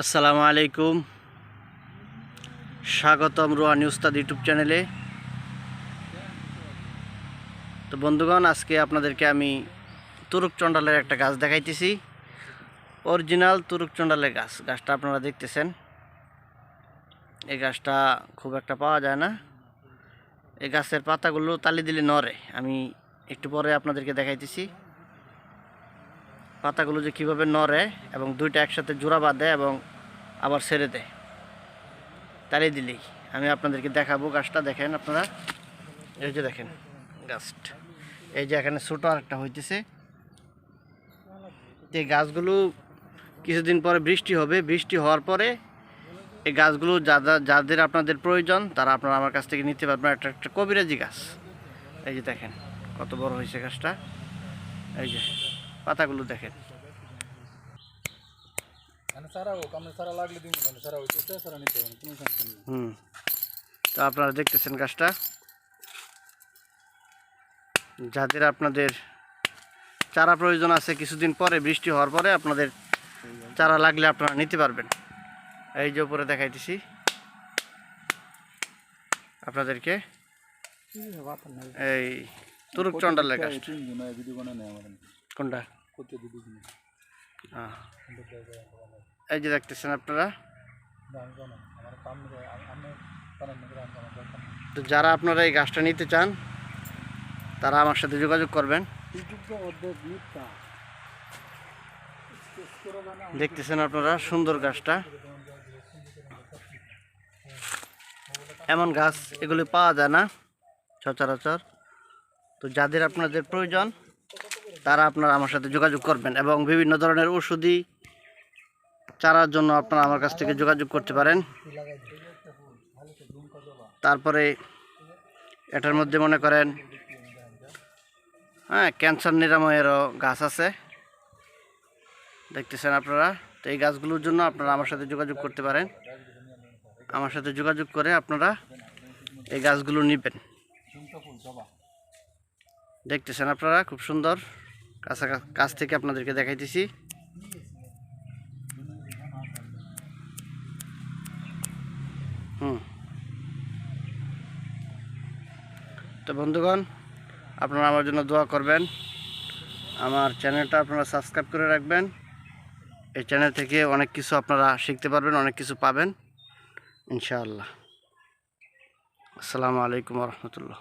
আসসালামু আলাইকুম। স্বাগতম রোহানি উস্তাদ ইউটিউব চ্যানেলে। তো বন্ধুগণ, আজকে আপনাদেরকে আমি তুরুক চণ্ডালের একটা গাছ দেখাইতেছি। অরিজিনাল তুরুক চণ্ডালের গাছ। গাছটা আপনারা দেখতেছেন। এই গাছটা খুব একটা পাওয়া যায় না। এই গাছের পাতাগুলো তালি দিলে নড়ে। আমি একটু পরে আপনাদেরকে দেখাইতেছি। পাতাগুলো যে কীভাবে নড়ে এবং দুইটা একসাথে জোড়া বাঁধে এবং আবার ছেড়ে দেয়। তাড়িয়ে দিলেই। আমি আপনাদেরকে দেখাবো গাছটা, দেখেন আপনারা। এই যে দেখেন, গাছটা। এই যে এখানে ছোটো আরেকটা হইতেছে। এই গাছগুলো কিছুদিন পরে বৃষ্টি হবে। বৃষ্টি হওয়ার পরে এই গাছগুলো যারা যাদের আপনাদের প্রয়োজন, তারা আপনারা আমার কাছ থেকে নিতে পারবেন। একটা একটা কবিরাজি গাছ। এই যে দেখেন, কত বড় হয়েছে গাছটা। এই যে পাতাগুলো দেখেন। মানে হুম। তো আপনারা দেখতেছেন গাছটা। যাদের আপনাদের চারা প্রয়োজন আছে কিছুদিন পরে বৃষ্টি হওয়ার পরে আপনাদের চারা লাগলে আপনারা নিতে পারবেন। এই যে উপরে দেখাইতেছি। আপনাদেরকে এই তুরুক চন্ডালের গাছ কোনটা? হ্যাঁ। এই যে দেখতেছেন আপনারা? তো যারা আপনারা এই গাছটা নিতে চান তারা আমার সাথে যোগাযোগ করবেন। মিথ্যা। দেখতেছেন আপনারা সুন্দর গাছটা। এমন গাছ এগুলি পাওয়া যায় না সচরাচর। তো যাদের আপনাদের প্রয়োজন তারা আপনারা আমার সাথে যোগাযোগ করবেন এবং বিভিন্ন ধরনের ওষুধি চারার জন্য আপনারা আমার কাছ থেকে যোগাযোগ করতে পারেন। তারপরে এটার মধ্যে মনে করেন হ্যাঁ ক্যান্সার নিরাময়েরও গাছ আছে। দেখতেছেন আপনারা? তো এই গাছগুলোর জন্য আপনারা আমার সাথে যোগাযোগ করতে পারেন। আমার সাথে যোগাযোগ করে আপনারা এই গাছগুলো নেবেন। দেখতেছেন আপনারা? খুব সুন্দর। কাছা থেকে আপনাদেরকে দেখাইতেছি। হুম। তো বন্ধুগণ, আপনারা আমার জন্য দোয়া করবেন। আমার চ্যানেলটা আপনারা সাবস্ক্রাইব করে রাখবেন। এই চ্যানেল থেকে অনেক কিছু আপনারা শিখতে পারবেন, অনেক কিছু পাবেন। ইনশাআল্লাহ। আসসালামু আলাইকুম রহমতুল্লাহ।